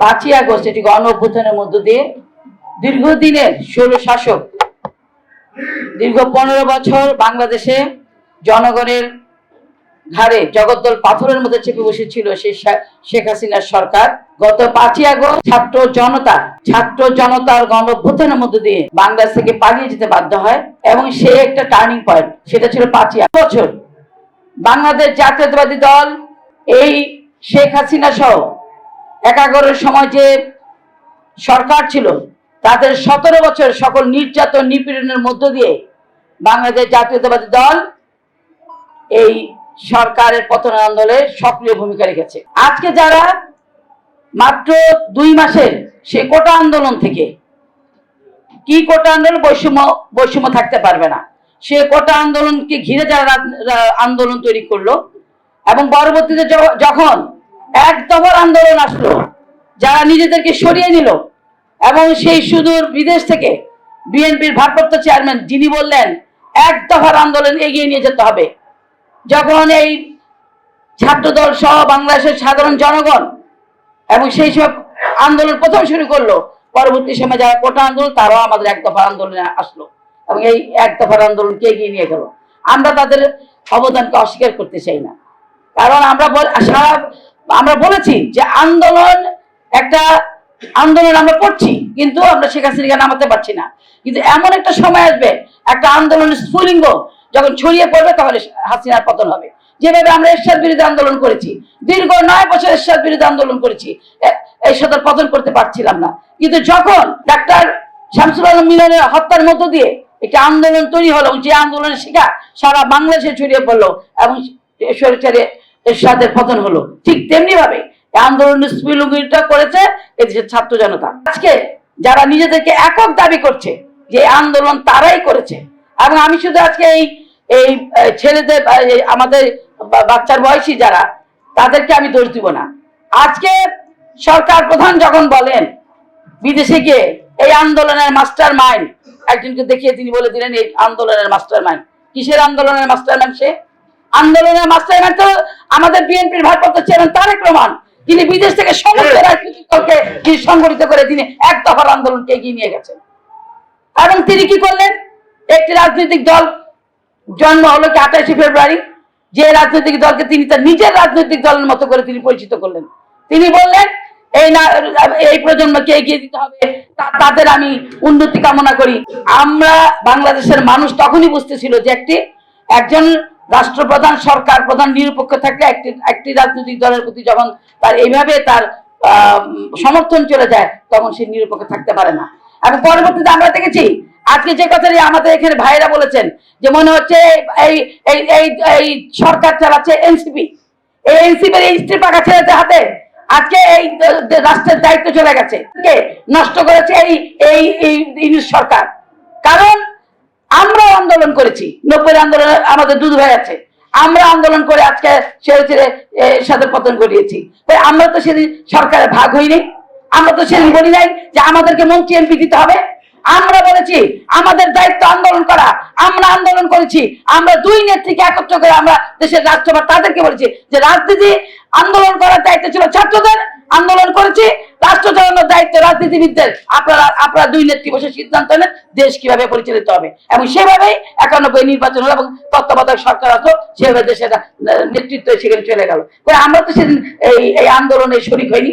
পাঁচই আগস্ট এটি গণ অভ্যুত্থানের মধ্য দিয়ে দীর্ঘদিনের স্বৈর শাসক, দীর্ঘ পনেরো বছর বাংলাদেশে জনগণের ঘাড়ে জগদ্দল পাথরের মধ্যে চেপে বসেছিল সেই শেখ হাসিনার সরকার গত পাঁচই আগস্ট ছাত্র জনতা, ছাত্র জনতার গণ অভ্যুত্থানের মধ্য দিয়ে বাংলাদেশ থেকে পালিয়ে যেতে বাধ্য হয় এবং সে একটা টার্নিং পয়েন্ট, সেটা ছিল পাঁচই। বছর বাংলাদেশ জাতীয়তাবাদী দল, এই শেখ হাসিনা সহ একাগরের সময় যে সরকার ছিল, তাদের সতেরো বছর সকল নির্যাতন নিপীড়নের মধ্য দিয়ে বাংলাদেশ জাতীয়তাবাদী দল এই সরকারের পতন আন্দোলনে সক্রিয় ভূমিকা রেখেছে। আজকে যারা মাত্র দুই মাসের সে কোটা আন্দোলন থেকে কি কোটা আন্দোলন, বৈষম্য বৈষম্য থাকতে পারবে না। সে কোটা আন্দোলনকে ঘিরে যারা আন্দোলন তৈরি করল এবং পরবর্তীতে যখন এক দফার আন্দোলন আসলো, যারা নিজেদেরকে সরিয়ে নিল এবং সেই সুদূর বিদেশ থেকে বিএনপির ভারপ্রাপ্ত চেয়ারম্যান যিনি বললেন, এক দফার আন্দোলন এগিয়ে নিয়ে যেতে হবে। যখন এই ছাত্রদল সহ বাংলাদেশের সাধারণ জনগণ এবং সেই সব আন্দোলন প্রথম শুরু করল, পরবর্তী সময় যারা কোটা আন্দোলন, তারাও আমাদের এক দফার আন্দোলনে আসলো এবং এই এক দফার আন্দোলনকে এগিয়ে নিয়ে গেল। আমরা তাদের অবদানকে অস্বীকার করতে চাই না। কারণ আমরা সারা আমরা বলেছি যে আন্দোলন একটা আন্দোলন আমরা করছি, কিন্তু আমরা শেখ হাসিনাকে নামাতে পারছি না। কিন্তু এমন একটা সময় আসবে, একটা আন্দোলনের স্ফুলিঙ্গ যখন ছড়িয়ে পড়বে তখন হাসিনার পতন হবে। যেভাবে আমরা এরশাদ বিরোধী আন্দোলন করেছি, দীর্ঘ নয় বছর এরশাদ বিরোধী আন্দোলন করেছি এরশাদের পতন করতে পারছিলাম না। কিন্তু যখন ডাক্তার শামসুল আলম মিলনের হত্যার মধ্য দিয়ে একটা আন্দোলন তৈরি হলো যে আন্দোলনের শিকার সারা বাংলাদেশে ছড়িয়ে পড়ল, এবং সরকারে এরশাদের পতন হলো। ঠিক তেমনি ভাবে আন্দোলনের স্পিলুঙ্গিটা করেছে এদেশের ছাত্র জনতা। আজকে যারা নিজেদেরকে একক দাবি করছে যে আন্দোলন তারাই করেছে, এবং আমি শুধু আজকে এই এই ছেলেদের আমাদের বাচ্চার বয়সী যারা, তাদেরকে আমি দোষ দিব না। আজকে সরকার প্রধান যখন বলেন, বিদেশে গিয়ে এই আন্দোলনের মাস্টার মাইন্ড একজনকে দেখিয়ে তিনি বলে দিলেন, এই আন্দোলনের মাস্টার মাইন্ড কিসের আন্দোলনের মাস্টার মাইন্ড সে? আন্দোলনের মাস্টার আমাদের বিএনপির ভারপ্রাপ্ত চেয়ারম্যান তারেক রহমান। তিনি বিদেশ থেকে সমস্ত রাজনৈতিক দলকে তিনি সংগঠিত করে তিনি এক দফার আন্দোলনকে এগিয়ে নিয়ে গেছেন। এবং তিনি কি করলেন? একটি রাজনৈতিক দল জন্ম হলো কি আঠাশে ফেব্রুয়ারি যে রাজনৈতিক দলকে তিনি তার নিজের রাজনৈতিক দলের মতো করে তিনি পরিচিত করলেন। তিনি বললেন এই না এই প্রজন্মকে এগিয়ে দিতে হবে। তাদের আমি উন্নতি কামনা করি। আমরা বাংলাদেশের মানুষ তখনই বুঝতেছিল যে একটি একজন রাষ্ট্রপ্রধান, সরকার প্রধান, নিরপেক্ষ থাকলে একটি একটি রাজনৈতিক দলের প্রতি যখন তার এইভাবে তার সমর্থন চলে যায়, তখন সে নিরপেক্ষ থাকতে পারে না। এবং পরবর্তীতে আমরা দেখেছি, আজকে যে কথাটি আমাদের এখানে ভাইরা বলেছেন, যে মনে হচ্ছে এই এই এই এই সরকার চালাচ্ছে এনসিপি। এই এনসিপির এই পাকা ছেলেদের হাতে আজকে এই রাষ্ট্রের দায়িত্ব চলে গেছে। নষ্ট করেছে এই এই সরকার। কারণ আমরা আন্দোলন করেছি। নব্বই আন্দোলনে আমাদের দুধ ভাই আছে। আমরা আন্দোলন করে আজকে ছেড়ে ছেড়ে সাথে পতন ঘটিয়েছি। তাই আমরা তো সেদিন সরকারের ভাগ হইনি। আমরা তো সেদিন বলি নাই যে আমাদেরকে মন্ত্রী এমপি দিতে হবে। আমরা বলেছি, আমাদের দায়িত্ব আন্দোলন করা। আমরা আন্দোলন করেছি। আমরা দুই নেত্রীকে একত্র করে আমরা দেশের রাষ্ট্রপতি তাদেরকে বলেছি যে রাজনীতি আন্দোলন করার দায়িত্ব ছিল ছাত্রদের। আন্দোলন করেছি। রাজনীতিবিদদের আপনারা আপনারা দুই নেত্রী বসে সিদ্ধান্ত নেন দেশ কীভাবে পরিচালিত হবে। এবং সেভাবেই একানব্বই নির্বাচন হলো এবং তত্ত্বাবধায়ক সরকার আসলো সেভাবে দেশের নেতৃত্ব সেখানে চলে গেল। আমরা তো সেদিন এই এই আন্দোলনে শরিক হয়নি